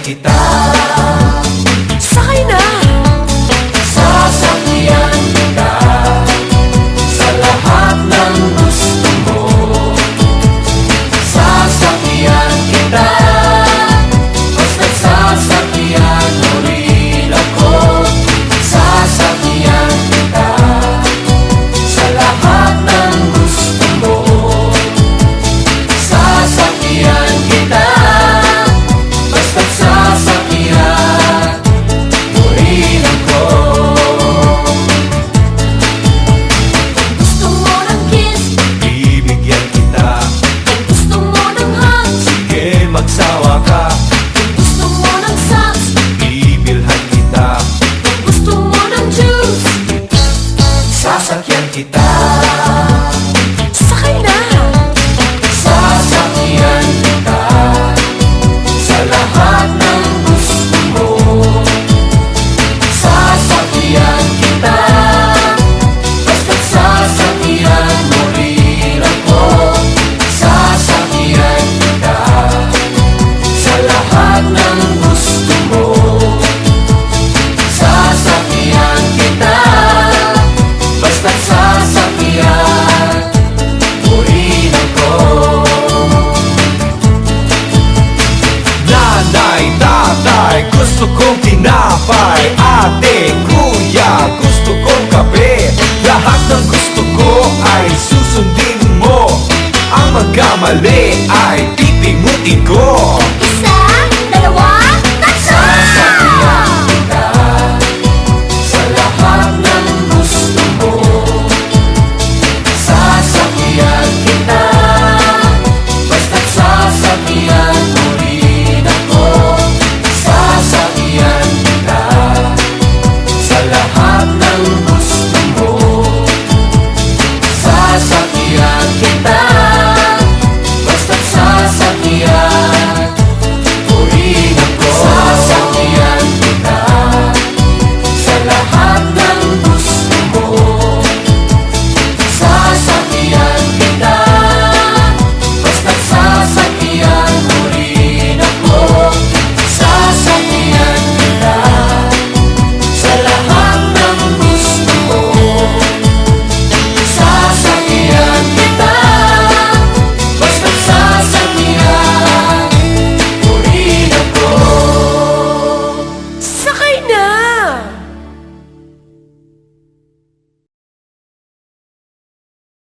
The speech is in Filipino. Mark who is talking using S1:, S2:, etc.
S1: kita. gusto
S2: kong tinapay Ate, kuya, gusto kong kape. Lahat ng gusto ko ay susundin mo. Ang magkamali ay titingutin ko.